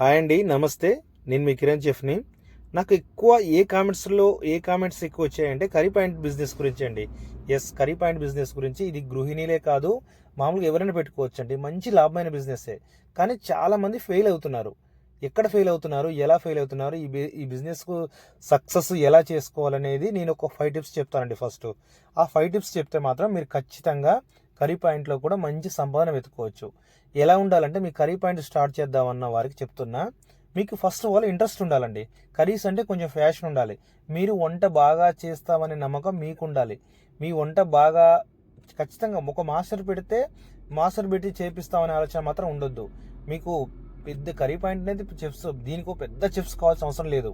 Hi అండి నమస్తే. నేను మీ కిరణ్ చెఫ్ని నాకు ఎక్కువ ఏ కామెంట్స్లో ఏ కామెంట్స్ ఎక్కువ వచ్చాయంటే కర్రీ పాయింట్ బిజినెస్ గురించి అండి. ఎస్ కర్రీ పాయింట్ బిజినెస్ గురించి. ఇది గృహిణీలే కాదు మామూలుగా ఎవరైనా పెట్టుకోవచ్చు అండి మంచి లాభమైన బిజినెస్సే. కానీ చాలామంది ఫెయిల్ అవుతున్నారు. ఎక్కడ ఫెయిల్ అవుతున్నారు ఎలా ఫెయిల్ అవుతున్నారు ఈ బి ఈ బిజినెస్కు సక్సెస్ ఎలా చేసుకోవాలనేది నేను ఒక ఫైవ్ టిప్స్ చెప్తానండి ఫస్ట్. ఆ ఫైవ్ టిప్స్ చెప్తే మాత్రం మీరు ఖచ్చితంగా కర్రీ పాయింట్లో కూడా మంచి సంపాదన వెతుక్కోవచ్చు. ఎలా ఉండాలంటే మీ కర్రీ పాయింట్ స్టార్ట్ చేద్దామన్న వారికి చెప్తున్నా మీకు ఫస్ట్ ఆఫ్ ఆల్ ఇంట్రెస్ట్ ఉండాలండి. కర్రీస్ అంటే కొంచెం ఫ్యాషన్ ఉండాలి. మీరు వంట బాగా చేస్తామనే నమ్మకం మీకు ఉండాలి మీ వంట బాగా ఖచ్చితంగా ఒక మాస్టర్ పెడితే మాస్టర్ పెట్టి చేపిస్తామనే ఆలోచన మాత్రం ఉండొద్దు. మీకు పెద్ద కర్రీ పాయింట్ అనేది చెఫ్స్ దీనికి పెద్ద చెఫ్స్ కావాల్సిన అవసరం లేదు.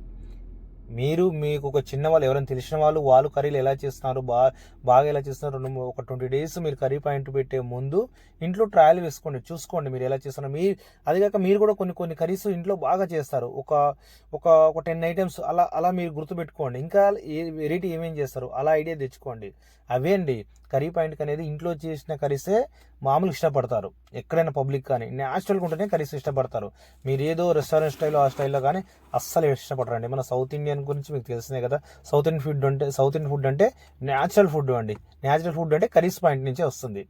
మీరు మీకు ఒక చిన్న వాళ్ళు ఎవరైనా తెలిసిన వాళ్ళు వాళ్ళు కర్రీలు ఎలా చేస్తున్నారు బాగా బాగా ఎలా చేస్తున్నారు రెండు ఒక ట్వంటీ డేస్ మీరు కర్రీ పాయింట్ పెట్టే ముందు ఇంట్లో ట్రయల్ వేసుకోండి చూసుకోండి మీరు ఎలా చేస్తున్నారు. మీ అది కాక మీరు కూడా కొన్ని కొన్ని కర్రీస్ ఇంట్లో బాగా చేస్తారు. ఒక ఒక ఒక టెన్ ఐటమ్స్ అలా అలా మీరు గుర్తుపెట్టుకోండి. ఇంకా ఏ వెరైటీ ఏమేం చేస్తారు అలా ఐడియా తెచ్చుకోండి. అవే అండి. కర్రీ పాయింట్ అనేది ఇంట్లో చేసిన కర్రీసే మామూలు ఇష్టపడతారు. ఎక్కడైనా పబ్లిక్ కానీ న్యాచురల్గా ఉంటేనే కర్రీస్ ఇష్టపడతారు. మీరు ఏదో రెస్టారెంట్ స్టైల్లో ఆ స్టైల్లో కానీ అస్సలు ఇష్టపడరండి. మన సౌత్ ఇండియన్ గురించి మీకు తెలిసిందే కదా. సౌత్ ఇండియన్ ఫుడ్ అంటే సౌత్ ఇండియన్ ఫుడ్ అంటే న్యాచురల్ ఫుడ్ అండి. న్యాచురల్ ఫుడ్ అంటే కర్రీస్ పాయింట్ నుంచే వస్తుంది.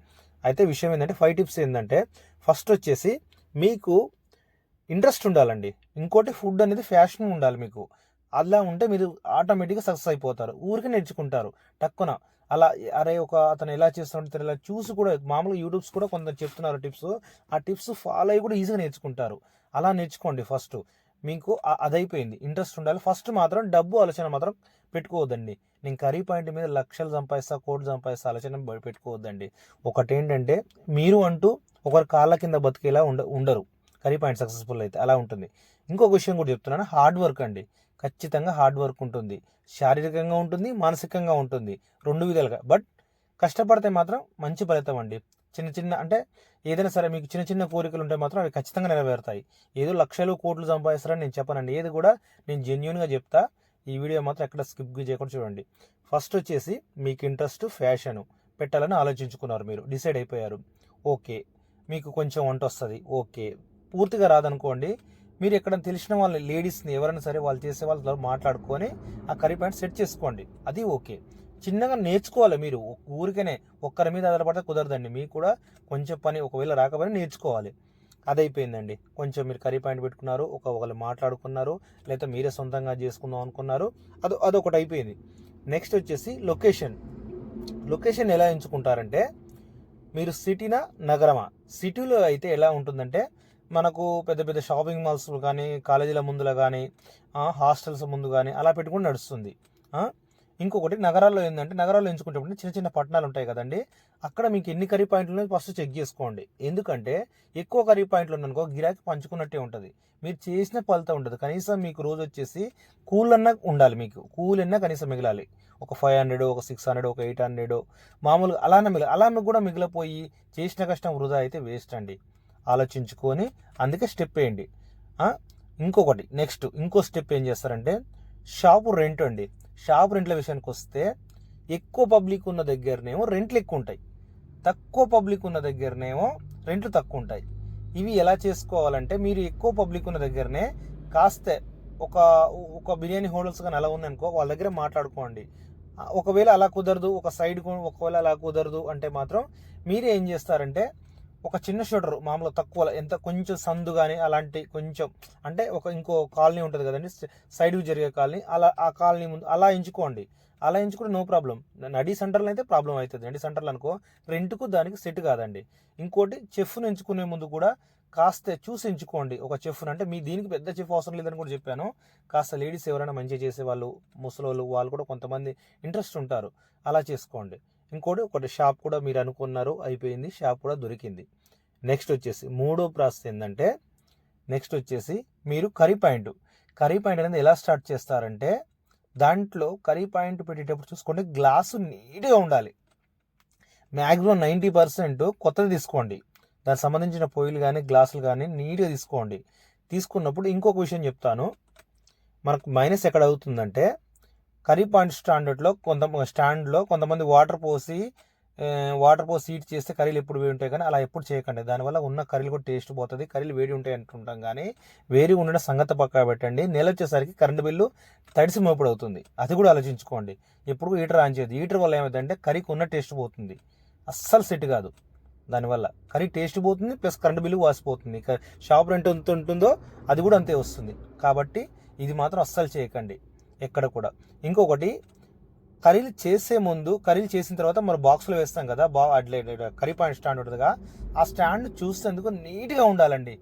అయితే విషయం ఏంటంటే ఫైవ్ టిప్స్ ఏంటంటే ఫస్ట్ వచ్చేసి మీకు ఇంట్రెస్ట్ ఉండాలండి. ఇంకోటి ఫుడ్ అనేది ఫ్యాషన్ ఉండాలి మీకు. అలా ఉంటే మీరు ఆటోమేటిక్గా సక్సెస్ అయిపోతారు. ఊరికే నేర్చుకుంటారు. టక్కున. అలా అరే ఒక అతను ఎలా చేస్తున్నాడు ఇలా చూసి కూడా మామూలుగా యూట్యూబ్స్ కూడా కొంత చెప్తున్నారు టిప్స్. ఆ టిప్స్ ఫాలో అయ్యి కూడా ఈజీగా నేర్చుకుంటారు. అలా నేర్చుకోండి ఫస్ట్. మీకు అదైపోయింది. ఇంట్రెస్ట్ ఉండాలి. ఫస్ట్ మాత్రం డబ్బు ఆలోచన మాత్రం పెట్టుకోవద్దండి. నేను కర్రీ పాయింట్ మీద లక్షలు సంపాదిస్తా కోట్లు సంపాదిస్తా ఆలోచన పెట్టుకోవద్దండి. ఒకటేంటంటే మీరు అంటూ ఒకరి కాళ్ళ కింద బతికేలా ఉండ ఉండరు. కర్రీ పాయింట్ సక్సెస్ఫుల్ అయితే అలా ఉంటుంది. ఇంకొక విషయం కూడా చెప్తున్నాను. హార్డ్ వర్క్ అండి. ఖచ్చితంగా హార్డ్ వర్క్ ఉంటుంది. శారీరకంగా ఉంటుంది మానసికంగా ఉంటుంది. రెండు విధాలుగా. బట్ కష్టపడితే మాత్రం మంచి ఫలితం అండి. చిన్న చిన్న అంటే ఏదైనా సరే మీకు చిన్న చిన్న కోరికలు ఉంటే మాత్రం అవి ఖచ్చితంగా నెరవేరుతాయి. ఏదో లక్షలు కోట్లు సంపాదిస్తారని నేను చెప్పనండి. ఏది కూడా నేను జెన్యున్గా చెప్తా. ఈ వీడియో మాత్రం ఎక్కడ స్కిప్ చేయకుండా చూడండి. ఫస్ట్ వచ్చేసి మీకు ఇంట్రెస్ట్ ఫ్యాషన్ పెట్టాలని ఆలోచించుకున్నారు మీరు. డిసైడ్ అయిపోయారు. ఓకే. మీకు కొంచెం వంట వస్తుంది. ఓకే. పూర్తిగా రాదనుకోండి. మీరు ఎక్కడ తెలిసిన వాళ్ళ లేడీస్ని ఎవరైనా సరే వాళ్ళు చేసే వాళ్ళతో మాట్లాడుకొని ఆ కర్రీ పాయింట్ సెట్ చేసుకోండి. అది ఓకే. చిన్నగా నేర్చుకోవాలి మీరు. ఊరికనే ఒక్కరి మీద ఆధారపడితే కుదరదండి. మీకు కూడా కొంచెం పని ఒకవేళ రాకపోయినా నేర్చుకోవాలి. అదైపోయిందండి. కొంచెం మీరు కర్రీ పాయింట్ పెట్టుకున్నారు ఒక ఒకళ్ళు మాట్లాడుకున్నారు లేదా మీరే సొంతంగా చేసుకుందాం అనుకున్నారు అది అదొకటి అయిపోయింది. నెక్స్ట్ వచ్చేసి లొకేషన్. లొకేషన్ ఎలా ఎంచుకుంటారంటే మీరు సిటీనా నగరమా? సిటీలో అయితే ఎలా ఉంటుందంటే మనకు పెద్ద పెద్ద షాపింగ్ మాల్స్ కానీ కాలేజీల ముందులో కానీ హాస్టల్స్ ముందు కానీ అలా పెట్టుకుని నడుస్తుంది. ఇంకొకటి నగరాల్లో ఏంటంటే నగరాల్లో ఎంచుకుంటే చిన్న చిన్న పట్టణాలు ఉంటాయి కదండి. అక్కడ మీకు ఎన్ని కర్రీ పాయింట్లు ఉన్నాయో ఫస్ట్ చెక్ చేసుకోండి. ఎందుకంటే ఎక్కువ కర్రీ పాయింట్లు ఉన్నానుకో గిరాకీ పంచుకున్నట్టే ఉంటుంది. మీరు చేసిన ఫలితం ఉండదు. కనీసం మీకు రోజు వచ్చేసి కూల్ అన్నా ఉండాలి మీకు. కూల్ అన్నా కనీసం మిగలాలి. ఒక ఫైవ్ హండ్రెడ్ ఒక సిక్స్ హండ్రెడ్ ఒక ఎయిట్ హండ్రెడ్. మామూలుగా అలానే మిగిలి అలా కూడా మిగిలిపోయి చేసిన కష్టం వృధా అయితే వేస్ట్ అండి. ఆలోచించుకొని అందుకే స్టెప్ వేయండి. ఇంకొకటి నెక్స్ట్ ఇంకో స్టెప్ ఏం చేస్తారంటే షాపు రెంట్ అండి. షాపు రెంట్ల విషయానికి వస్తే ఎక్కువ పబ్లిక్ ఉన్న దగ్గరనేమో రెంట్లు ఎక్కువ ఉంటాయి. తక్కువ పబ్లిక్ ఉన్న దగ్గరనేమో రెంట్లు తక్కువ ఉంటాయి. ఇవి ఎలా చేసుకోవాలంటే మీరు ఎక్కువ పబ్లిక్ ఉన్న దగ్గరనే కాస్త ఒక ఒక బిర్యానీ హోటల్స్ కానీ అలా ఉందనుకో వాళ్ళ దగ్గర మాట్లాడుకోండి. ఒకవేళ అలా కుదరదు ఒక సైడ్ ఒకవేళ అలా కుదరదు అంటే మాత్రం మీరే ఏం చేస్తారంటే ఒక చిన్న షటర్ మామూలుగా తక్కువ ఎంత కొంచెం సందు కానీ అలాంటి కొంచెం అంటే ఒక ఇంకో కాలనీ ఉంటుంది కదండి సైడ్కి జరిగే కాలనీ. అలా ఆ కాలనీ ముందు అలా ఎంచుకోండి. అలా ఎంచుకుంటే నో ప్రాబ్లం. నడి సెంటర్లో అయితే ప్రాబ్లం అవుతుంది. నడి సెంటర్లు అనుకో రెంట్కు దానికి సెట్ కాదండి. ఇంకోటి చెఫ్ను ఎంచుకునే ముందు కూడా కాస్త చూసి ఎంచుకోండి. ఒక చెఫ్ను అంటే మీ దీనికి పెద్ద చెఫ్ అవసరం లేదని కూడా చెప్పాను. కాస్త లేడీస్ ఎవరైనా మంచిగా చేసేవాళ్ళు ముసలోళ్ళు వాళ్ళు కూడా కొంతమంది ఇంట్రెస్ట్ ఉంటారు. అలా చేసుకోండి. ఇంకోటి ఒకటి షాప్ కూడా మీరు అనుకున్నారు అయిపోయింది షాప్ కూడా దొరికింది. నెక్స్ట్ వచ్చేసి మూడో ప్రాసెస్ ఏంటంటే నెక్స్ట్ వచ్చేసి మీరు కర్రీ పాయింట్. కర్రీ పాయింట్ అనేది ఎలా స్టార్ట్ చేస్తారంటే దాంట్లో కర్రీ పాయింట్ పెట్టేటప్పుడు చూసుకోండి గ్లాసు నీట్గా ఉండాలి. మ్యాక్సిమం నైంటీ పర్సెంట్ కొత్తది తీసుకోండి. దానికి సంబంధించిన పొయ్యిలు కానీ గ్లాసులు కానీ నీట్గా తీసుకోండి. తీసుకున్నప్పుడు ఇంకొక విషయం చెప్తాను. మనకు మైనస్ ఎక్కడ అవుతుందంటే కర్రీ పాయింట్ స్టాండర్డ్లో కొంత స్టాండ్లో కొంతమంది వాటర్ పోసి వాటర్ పోసి హీట్ చేస్తే కర్రీలు ఎప్పుడు వేడి ఉంటాయి కానీ అలా ఎప్పుడు చేయకండి. దానివల్ల ఉన్న కర్రీలు కూడా టేస్ట్ పోతుంది. కర్రీలు వేడి ఉంటాయి అంటుంటాం కానీ వేడి ఉండడం సంగతి పక్కన పెట్టండి. నెల వచ్చేసరికి కరెంటు బిల్లు తడిసి మోపుడు అవుతుంది. అది కూడా ఆలోచించుకోండి. ఎప్పుడు హీటర్ ఆన్ చేయదు హీటర్ వల్ల ఏమైందంటే కర్రీకి ఉన్న టేస్ట్ పోతుంది. అస్సలు సెట్ కాదు. దానివల్ల కర్రీ టేస్ట్ పోతుంది ప్లస్ కరెంటు బిల్లు వాసిపోతుంది. షాప్ రెంట్ ఎంత ఉంటుందో అది కూడా అంతే వస్తుంది. కాబట్టి ఇది మాత్రం అస్సలు చేయకండి. ఎక్కడ కూడా. ఇంకొకటి కర్రీలు చేసే ముందు కర్రీలు చేసిన తర్వాత మనం బాక్స్లో వేస్తాం కదా బా అట్లే కర్రీ పాయింట్ స్టాండ్ ఉంటుందిగా ఆ స్టాండ్ చూసేందుకు నీట్గా ఉండాలండి.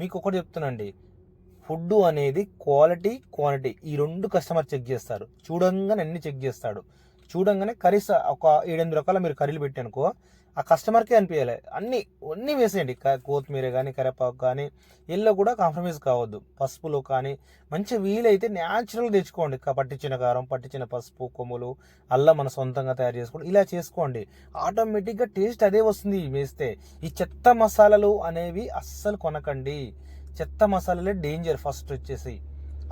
మీకు ఒకటి చెప్తున్నాండి ఫుడ్ అనేది క్వాలిటీ క్వాంటిటీ ఈ రెండు కస్టమర్ చెక్ చేస్తారు. చూడంగానే అన్ని చెక్ చేస్తాడు. చూడంగానే కర్రీస్ ఒక ఏడెనిమిది రకాల మీరు కర్రీలు పెట్టానుకో ఆ కస్టమర్కే అనిపించాలి అన్ని అన్నీ వేసేయండి. కొత్తిమీర కానీ కరివేపాకు కానీ ఎల్లో కూడా కాంప్రమైజ్ కావద్దు. పసుపులో కానీ మంచి వీలైతే న్యాచురల్ తెచ్చుకోండి. పట్టించిన కారం పట్టించిన పసుపు కొమ్ములు అల్లం మన సొంతంగా తయారు చేసుకోండి ఇలా చేసుకోండి. ఆటోమేటిక్గా టేస్ట్ అదే వస్తుంది వేస్తే. ఈ చెత్త మసాలాలు అనేవి అస్సలు కొనకండి. చెత్త మసాలాలే డేంజర్ ఫస్ట్ వచ్చేసి.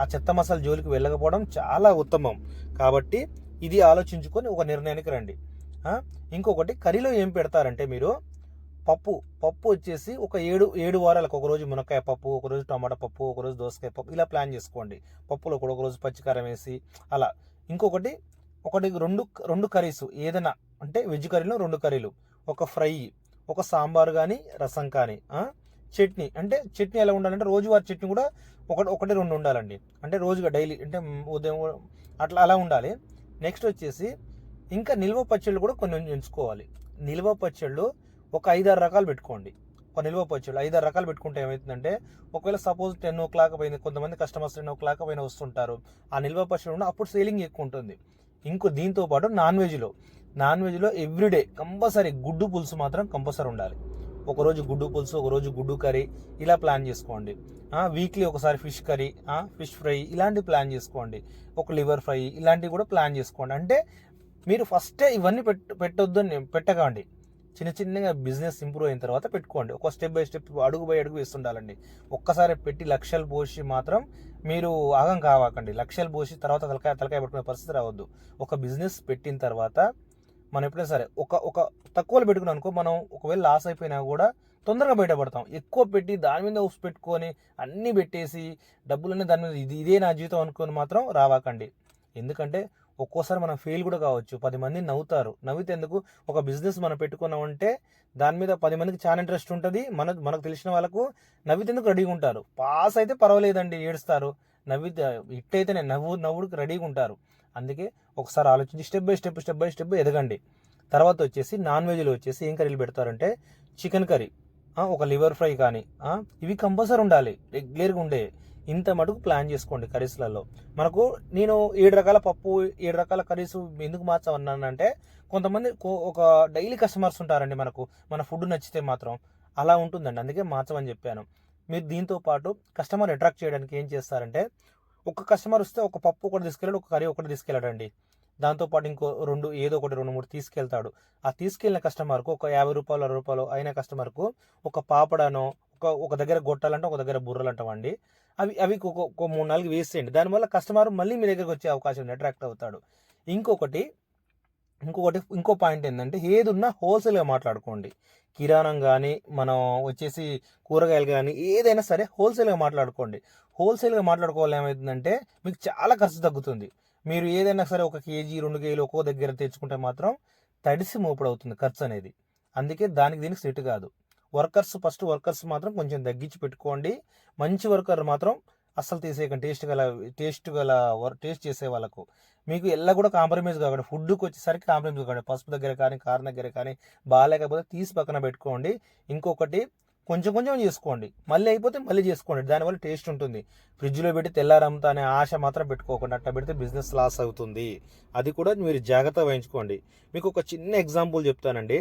ఆ చెత్త మసాలా జోలికి వెళ్ళకపోవడం చాలా ఉత్తమం. కాబట్టి ఇది ఆలోచించుకొని ఒక నిర్ణయానికి రండి. ఇంకొకటి కర్రీలో ఏం పెడతారంటే మీరు పప్పు పప్పు వచ్చేసి ఒక ఏడు ఏడు వారాలకు ఒకరోజు మునక్కాయ పప్పు ఒక రోజు టమాటా పప్పు ఒకరోజు దోసకాయ పప్పు ఇలా ప్లాన్ చేసుకోండి. పప్పులో కూడా ఒకరోజు పచ్చికారం వేసి అలా. ఇంకొకటి ఒకటి రెండు రెండు కర్రీస్ ఏదైనా అంటే వెజ్ కర్రీలో రెండు కర్రీలు. ఒక ఫ్రై ఒక సాంబార్ కానీ రసం కానీ చట్నీ అంటే చట్నీ ఎలా ఉండాలంటే రోజువారి చట్నీ కూడా ఒకటి ఒకటి రెండు ఉండాలండి. అంటే రోజుగా డైలీ అంటే ఉదయం అట్లా అలా ఉండాలి. నెక్స్ట్ వచ్చేసి ఇంకా నిల్వ పచ్చళ్ళు కూడా కొన్ని ఎంచుకోవాలి. నిల్వ పచ్చళ్ళు ఒక ఐదారు రకాలు పెట్టుకోండి. ఒక నిల్వ పచ్చళ్ళు ఐదారు రకాలు పెట్టుకుంటే ఏమవుతుందంటే ఒకవేళ సపోజ్ టెన్ ఓ క్లాక్ పైన కొంతమంది కస్టమర్స్ టెన్ ఓ క్లాక్ పైన వస్తుంటారు. ఆ నిల్వ పచ్చళ్ళు ఉన్న అప్పుడు సేలింగ్ ఎక్కువ ఉంటుంది. ఇంకో దీంతో పాటు నాన్ వెజ్లో నాన్ వెజ్లో ఎవ్రీడే కంపల్సరీ గుడ్డు పులుసు మాత్రం కంపల్సరీ ఉండాలి. ఒకరోజు గుడ్డు పులుసు ఒకరోజు గుడ్డు కర్రీ ఇలా ప్లాన్ చేసుకోండి. వీక్లీ ఒకసారి ఫిష్ కర్రీ ఫిష్ ఫ్రై ఇలాంటివి ప్లాన్ చేసుకోండి. ఒక లివర్ ఫ్రై ఇలాంటివి కూడా ప్లాన్ చేసుకోండి. అంటే మీరు ఫస్టే ఇవన్నీ పెట్ పెట్టొద్దు అని పెట్టకండి. చిన్న చిన్నగా బిజినెస్ ఇంప్రూవ్ అయిన తర్వాత పెట్టుకోండి. ఒక స్టెప్ బై స్టెప్ అడుగు బై అడుగు వేస్తుండాలండి. ఒక్కసారి పెట్టి లక్షలు పోసి మాత్రం మీరు ఆగం కావాకండి. లక్షలు పోసి తర్వాత తలకాయ తలకాయ పెట్టుకునే పరిస్థితి రావద్దు. ఒక బిజినెస్ పెట్టిన తర్వాత మనం ఎప్పుడైనా సరే ఒక ఒక తక్కువలో పెట్టుకున్నాం అనుకో మనం ఒకవేళ లాస్ అయిపోయినా కూడా తొందరగా బయటపడతాం. ఎక్కువ పెట్టి దాని మీద ఉప్పు పెట్టుకొని అన్నీ పెట్టేసి డబ్బులన్నీ దాని మీద ఇది ఇదే నా జీవితం అనుకొని మాత్రం రావాకండి. ఎందుకంటే ఒక్కోసారి మనం ఫెయిల్ కూడా కావచ్చు. పది మంది నవ్వుతారు. నవ్వితే ఎందుకు? ఒక బిజినెస్ మనం పెట్టుకున్నామంటే దాని మీద పది మందికి చాలా ఇంట్రెస్ట్ ఉంటుంది. మన మనకు తెలిసిన వాళ్ళకు నవ్వితేందుకు రెడీగా ఉంటారు? పాస్ అయితే పర్వాలేదండి ఏడుస్తారు. నవ్వితే ఇట్టయితేనే అయితేనే నవ్వు నవ్వుడికి రెడీగా ఉంటారు. అందుకే ఒకసారి ఆలోచించి step by step step by step ఎదగండి. తర్వాత వచ్చేసి నాన్ వెజ్లో వచ్చేసి ఏం కర్రీలు పెడతారంటే చికెన్ కర్రీ ఒక లివర్ ఫ్రై కానీ ఇవి కంపల్సరీ ఉండాలి. రెగ్యులర్గా ఉండే ఇంత మటుకు ప్లాన్ చేసుకోండి కర్రీస్లలో. మనకు నేను ఏడు రకాల పప్పు ఏడు రకాల కర్రీస్ ఎందుకు మార్చామన్నానంటే కొంతమంది కో- ఒక డైలీ కస్టమర్స్ ఉంటారండి మనకు. మన ఫుడ్ నచ్చితే మాత్రం. అలా ఉంటుందండి. అందుకే మార్చమని చెప్పాను. మీరు దీంతో పాటు కస్టమర్ అట్రాక్ట్ చేయడానికి ఏం చేస్తారంటే ఒక కస్టమర్ వస్తే ఒక పప్పు ఒకటి తీసుకెళ్ళాడు ఒక కర్రీ ఒకటి తీసుకెళ్ళాడండి. దాంతోపాటు ఇంకో రెండు ఏదో ఒకటి రెండు మూడు తీసుకెళ్తాడు. ఆ తీసుకెళ్ళిన కస్టమర్కు ఒక యాభై రూపాయలు అరవై రూపాయలు అయిన కస్టమర్కు ఒక పాపడనో ఒక ఒక దగ్గర గొట్టాలంటే ఒక దగ్గర బుర్రలు అంటామండి అవి అవి ఒక మూడు నాలుగు వేసేయండి. దానివల్ల కస్టమర్ మళ్ళీ మీ దగ్గరకు వచ్చే అవకాశం ఉంది అట్రాక్ట్ అవుతాడు. ఇంకొకటి ఇంకొకటి ఇంకో పాయింట్ ఏంటంటే ఏది ఉన్నా హోల్సేల్గా మాట్లాడుకోండి. కిరాణం కానీ మనం వచ్చేసి కూరగాయలు కానీ ఏదైనా సరే హోల్సేల్గా మాట్లాడుకోండి. హోల్సేల్గా మాట్లాడుకోవాలి ఏమవుతుందంటే మీకు చాలా ఖర్చు తగ్గుతుంది. మీరు ఏదైనా సరే ఒక కేజీ రెండు కేజీలు ఒక్కో దగ్గర తెచ్చుకుంటే మాత్రం తడిసి మోపుడు అవుతుంది ఖర్చు అనేది. అందుకే దానికి దీనికి సెట్ కాదు. వర్కర్స్ ఫస్ట్ వర్కర్స్ మాత్రం కొంచెం తగ్గించి పెట్టుకోండి. మంచి వర్కర్ మాత్రం అస్సలు తీసేయకండి. టేస్ట్ గల టేస్ట్ గల టేస్ట్ చేసే వాళ్ళకు. మీకు ఎల్ల కూడా కాంప్రమైజ్ కాకండి. ఫుడ్కి వచ్చేసరికి కాంప్రమైజ్ కాకండి. పసుపు దగ్గర కానీ కారం దగ్గర కానీ బాగాలేకపోతే తీసి పక్కన పెట్టుకోండి. ఇంకొకటి కొంచెం కొంచెం చేసుకోండి. మళ్ళీ అయిపోతే మళ్ళీ చేసుకోండి. దానివల్ల టేస్ట్ ఉంటుంది. ఫ్రిడ్జ్లో పెట్టి తెల్లారమ్ముతా అనే ఆశ మాత్రం పెట్టుకోకుండా అట్లా పెడితే బిజినెస్ లాస్ అవుతుంది. అది కూడా మీరు జాగ్రత్త వహించుకోండి. మీకు ఒక చిన్న ఎగ్జాంపుల్ చెప్తానండి.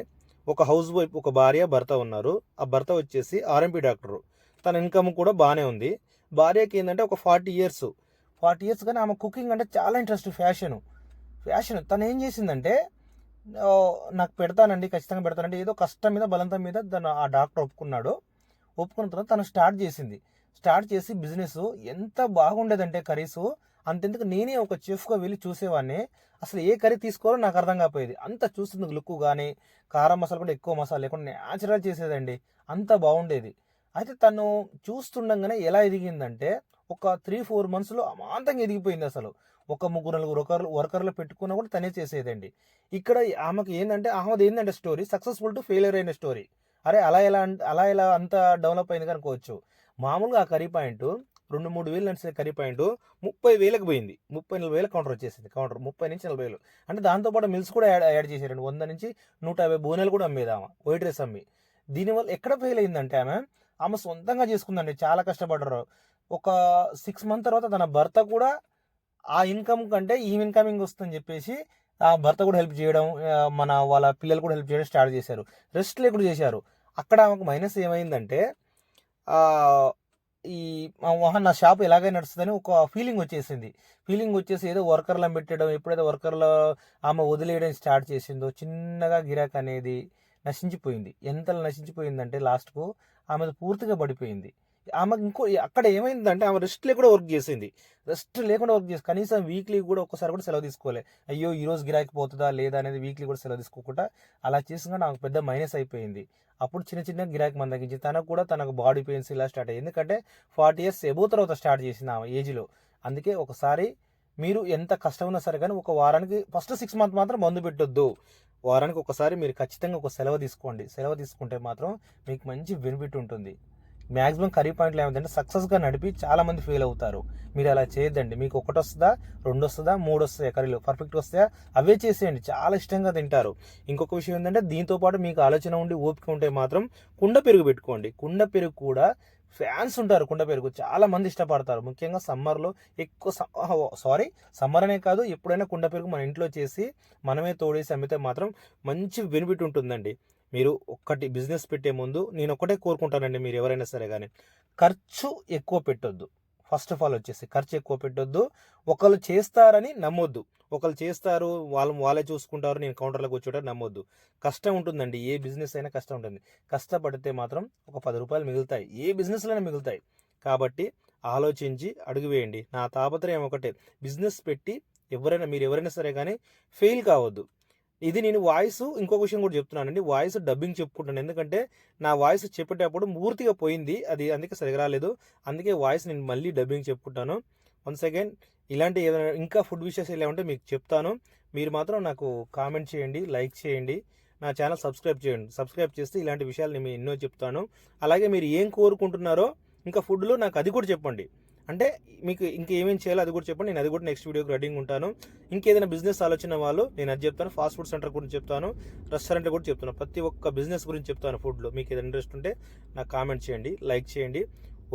ఒక హౌస్ వైఫ్ ఒక భార్య భర్త ఉన్నారు. ఆ భర్త వచ్చేసి ఆర్ఎంపీ డాక్టరు. తన ఇన్కమ్ కూడా బాగానే ఉంది. భార్యకి ఏంటంటే ఒక ఫార్టీ ఇయర్స్. ఫార్టీ ఇయర్స్ కానీ ఆమె కుకింగ్ అంటే చాలా ఇంట్రెస్ట్ ఫ్యాషన్. ఫ్యాషన్ తను ఏం చేసిందంటే నాకు పెడతానండి ఖచ్చితంగా పెడతానండి. ఏదో కష్టం మీద బలంతం మీద తను ఆ డాక్టర్ ఒప్పుకున్నాడు. ఒప్పుకున్న తర్వాత తను స్టార్ట్ చేసింది. స్టార్ట్ చేసి బిజినెస్ ఎంత బాగుండేదంటే కర్రీస్ అంతెందుకు నేనే ఒక చెఫ్గా వెళ్ళి చూసేవాడిని. అసలు ఏ కర్రీ తీసుకోవాలో నాకు అర్థం కాకపోయేది. అంత చూస్తుంది లుక్ కానీ కారం మసాలా కూడా ఎక్కువ మసాలా లేకుండా న్యాచురల్ చేసేదండి. అంత బాగుండేది. అయితే తను చూస్తుండగానే ఎలా ఎదిగిందంటే ఒక త్రీ ఫోర్ మంత్స్లో అమాంతంగా ఎదిగిపోయింది అసలు. ఒక ముగ్గురు నలుగురు వర్కర్లు వర్కర్లు పెట్టుకున్నా కూడా తనే చేసేదండి. ఇక్కడ ఆమెకి ఏంటంటే ఆమెది ఏంటంటే స్టోరీ సక్సెస్ఫుల్ టు ఫెయిలియర్ అయిన స్టోరీ. అరే అలా ఎలా అంట- అలా ఎలా అంత డెవలప్ అయింది కనుకోవచ్చు. మామూలుగా ఆ కర్రీ పాయింట్ రెండు మూడు వేలు నడిచిన కర్రీ పాయింట్ ముప్పై వేలకు పోయింది. ముప్పై నలభై వేల కౌంటర్ వచ్చేసింది. కౌంటర్ ముప్పై నుంచి నలభై వేలు. అంటే దాంతోపాటు మిల్స్ కూడా యాడ్ యాడ్ చేశారండి వంద నుంచి నూట యాభై బోనెలు కూడా అమ్మేది ఆమె వైట్ రైస్ అమ్మి. దీనివల్ల ఎక్కడ ఫెయిల్ అయిందంటే ఆమె ఆమె సొంతంగా చేసుకుందండి. చాలా కష్టపడ్డారు. ఒక సిక్స్ మంత్ తర్వాత తన భర్త కూడా ఆ ఇన్కమ్ కంటే ఈ ఇన్కమింగ్ వస్తుందని చెప్పేసి ఆ భర్త కూడా హెల్ప్ చేయడం మన వాళ్ళ పిల్లలు కూడా హెల్ప్ చేయడం స్టార్ట్ చేశారు. రెస్ట్ లేకుండా చేశారు. అక్కడ ఆమెకు మైనస్ ఏమైందంటే ఈ ఆ, నా షాప్ ఎలాగైనా నడుస్తుందని ఒక ఫీలింగ్ వచ్చేసింది. ఫీలింగ్ వచ్చేసి ఏదో వర్కర్లను పెట్టడం ఎప్పుడైతే వర్కర్లు ఆమె వదిలేయడం స్టార్ట్ చేసిందో చిన్నగా గిరాక్ అనేది నశించిపోయింది. ఎంత నశించిపోయిందంటే లాస్ట్కు ఆమె పూర్తిగా పడిపోయింది. ఆమె ఇంకో అక్కడ ఏమైందంటే ఆమె రెస్ట్ లేకుండా వర్క్ చేసింది. రెస్ట్ లేకుండా వర్క్ చేసి కనీసం వీక్లీ కూడా ఒక్కసారి కూడా సెలవు తీసుకోలే. అయ్యో ఈ రోజు గిరాకీ పోతుందా లేదా అనేది వీక్లీ కూడా సెలవు తీసుకోకుండా అలా చేసిన నాకు పెద్ద మైనస్ అయిపోయింది. అప్పుడు చిన్న చిన్న గిరాకీ మన తనకు కూడా తనకు బాడీ పెయిన్స్ ఇలా స్టార్ట్ అయ్యింది ఎందుకంటే ఫార్టీ ఇయర్స్ ఎబో తర్వాత స్టార్ట్ చేసింది ఆమె ఏజ్లో అందుకే ఒకసారి మీరు ఎంత కష్టం ఉన్నా సరే కానీ ఒక వారానికి ఫస్ట్ సిక్స్ మంత్ మాత్రం మందు పెట్టొద్దు. వారానికి ఒకసారి మీరు ఖచ్చితంగా ఒక సెలవు తీసుకోండి. సెలవు తీసుకుంటే మాత్రం మీకు మంచి బెనిఫిట్ ఉంటుంది. మ్యాక్సిమం కర్రీ పాయింట్లు ఏమైందంటే సక్సెస్గా నడిపి చాలా మంది ఫెయిల్ అవుతారు. మీరు అలా చేయొద్దండి. మీకు ఒకటి వస్తుందా రెండు వస్తుందా మూడు వస్తాయా కర్రీలు పర్ఫెక్ట్ వస్తాయా? అవే చేసేయండి. చాలా ఇష్టంగా తింటారు. ఇంకొక విషయం ఏంటంటే దీంతో పాటు మీకు ఆలోచన ఉండి ఓపిక ఉంటే మాత్రం కుండ పెరుగు పెట్టుకోండి. కుండ పెరుగు కూడా ఫ్యాన్స్ ఉంటారు కుండ పెరుగు. చాలా మంది ఇష్టపడతారు. ముఖ్యంగా సమ్మర్లో ఎక్కువ సారీ సమ్మర్ అనే కాదు ఎప్పుడైనా కుండ పెరుగు మన ఇంట్లో చేసి మనమే తోడేసి అమ్మితే మాత్రం మంచి బెనిఫిట్ ఉంటుందండి. మీరు ఒక్కటి బిజినెస్ పెట్టే ముందు నేను ఒకటే కోరుకుంటానండి మీరు ఎవరైనా సరే కానీ ఖర్చు ఎక్కువ పెట్టొద్దు. ఫస్ట్ ఆఫ్ ఆల్ వచ్చేసి ఖర్చు ఎక్కువ పెట్టొద్దు. ఒకళ్ళు చేస్తారని నమ్మొద్దు. ఒకళ్ళు చేస్తారు వాళ్ళు వాళ్ళే చూసుకుంటారు నేను కౌంటర్లోకి కూర్చోటం నమ్మొద్దు. కష్టం ఉంటుందండి. ఏ బిజినెస్ అయినా కష్టం ఉంటుంది. కష్టపడితే మాత్రం ఒక పది రూపాయలు మిగులుతాయి. ఏ బిజినెస్లోనే మిగులుతాయి. కాబట్టి ఆలోచించి అడుగు వేయండి. నా తాపత్రయం ఒకటే. బిజినెస్ పెట్టి ఎవరైనా మీరు ఎవరైనా సరే కానీ ఫెయిల్ కావద్దు. ఇది నేను వాయిస్ ఇంకొక విషయం కూడా చెప్తున్నానండి. వాయిస్ డబ్బింగ్ చెప్పుకుంటాను. ఎందుకంటే నా వాయిస్ చెప్పేటప్పుడు పూర్తిగా పోయింది. అది అందుకే సరిగా రాలేదు. అందుకే వాయిస్ నేను మళ్ళీ డబ్బింగ్ చెప్పుకుంటాను. వన్స్ అగైన్ ఇలాంటి ఏదైనా ఇంకా ఫుడ్ విషయాలు ఎలా ఉంటే మీకు చెప్తాను. మీరు మాత్రం నాకు కామెంట్ చేయండి లైక్ చేయండి. నా ఛానల్ సబ్స్క్రైబ్ చేయండి. సబ్స్క్రైబ్ చేస్తే ఇలాంటి విషయాలు నేను ఎన్నో చెప్తాను. అలాగే మీరు ఏం కోరుకుంటున్నారో ఇంకా ఫుడ్లో నాకు అది కూడా చెప్పండి. అంటే మీకు ఇంకేమేం చేయాలో అది కూడా చెప్పండి. నేను అది కూడా నెక్స్ట్ వీడియోకి రెడీగా ఉంటాను. ఇంకేదైనా బిజినెస్ ఆలోచన వాళ్ళు నేను అది చెప్తాను. ఫాస్ట్ ఫుడ్ సెంటర్ గురించి చెప్తాను. రెస్టారెంట్ కూడా చెప్తాను ప్రతి ఒక్క బిజినెస్ గురించి చెప్తాను ఫుడ్లో మీకు ఏదైనా ఇంట్రెస్ట్ ఉంటే నాకు కామెంట్ చేయండి లైక్ చేయండి.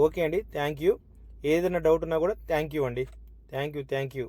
ఓకే అండి. థ్యాంక్ యూ ఏదైనా డౌట్ ఉన్నా కూడా థ్యాంక్ యూ అండి. Thank you thank you